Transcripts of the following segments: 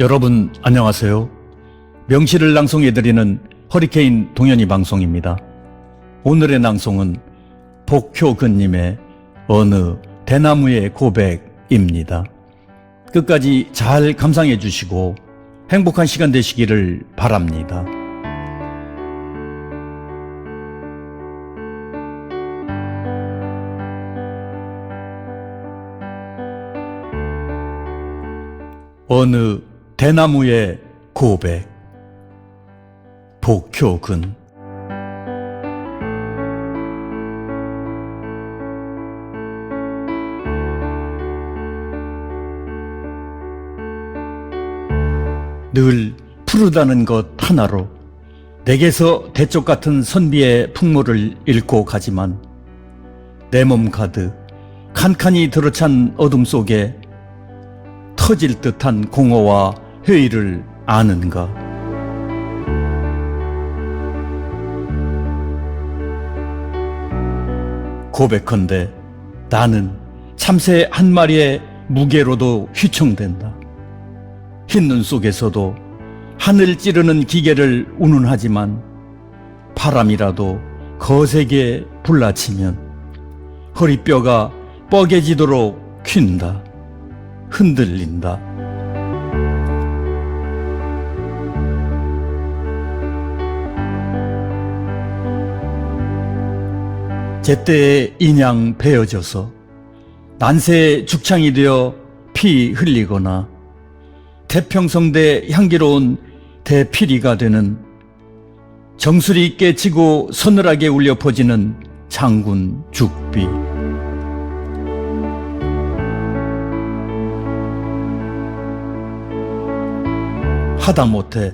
여러분 안녕하세요. 명시를 낭송해드리는 허리케인 동현이 방송입니다. 오늘의 낭송은 복효근님의 어느 대나무의 고백입니다. 끝까지 잘 감상해 주시고 행복한 시간 되시기를 바랍니다. 어느 대나무의 고백. 복효근. 늘 푸르다는 것 하나로 내게서 대쪽 같은 선비의 풍모를 잃고 가지만 내 몸 가득 칸칸이 들어찬 어둠 속에 터질 듯한 공허와 회의를 아는가? 고백컨대 나는 참새 한 마리의 무게로도 휘청된다. 흰 눈 속에서도 하늘 찌르는 기계를 운운하지만 바람이라도 거세게 불라치면 허리뼈가 뻐개지도록 휜다. 흔들린다. 제때에 인양 베어져서 난세의 죽창이 되어 피 흘리거나 태평성대 향기로운 대피리가 되는 정수리 있게 지고 서늘하게 울려 퍼지는 장군 죽비. 하다못해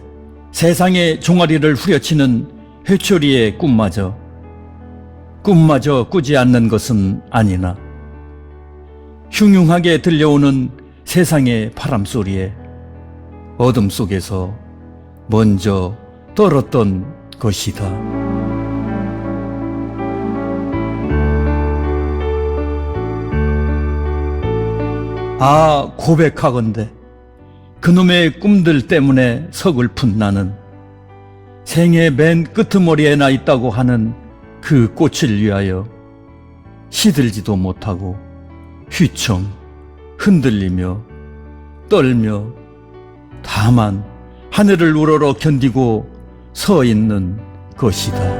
세상의 종아리를 후려치는 회초리의 꿈마저 꿈마저 꾸지 않는 것은 아니나 흉흉하게 들려오는 세상의 바람 소리에 어둠 속에서 먼저 떨었던 것이다. 아, 고백하건대. 그놈의 꿈들 때문에 서글픈 나는 생의 맨 끄트머리에 나 있다고 하는 그 꽃을 위하여 시들지도 못하고 휘청 흔들리며 떨며 다만 하늘을 우러러 견디고 서 있는 것이다.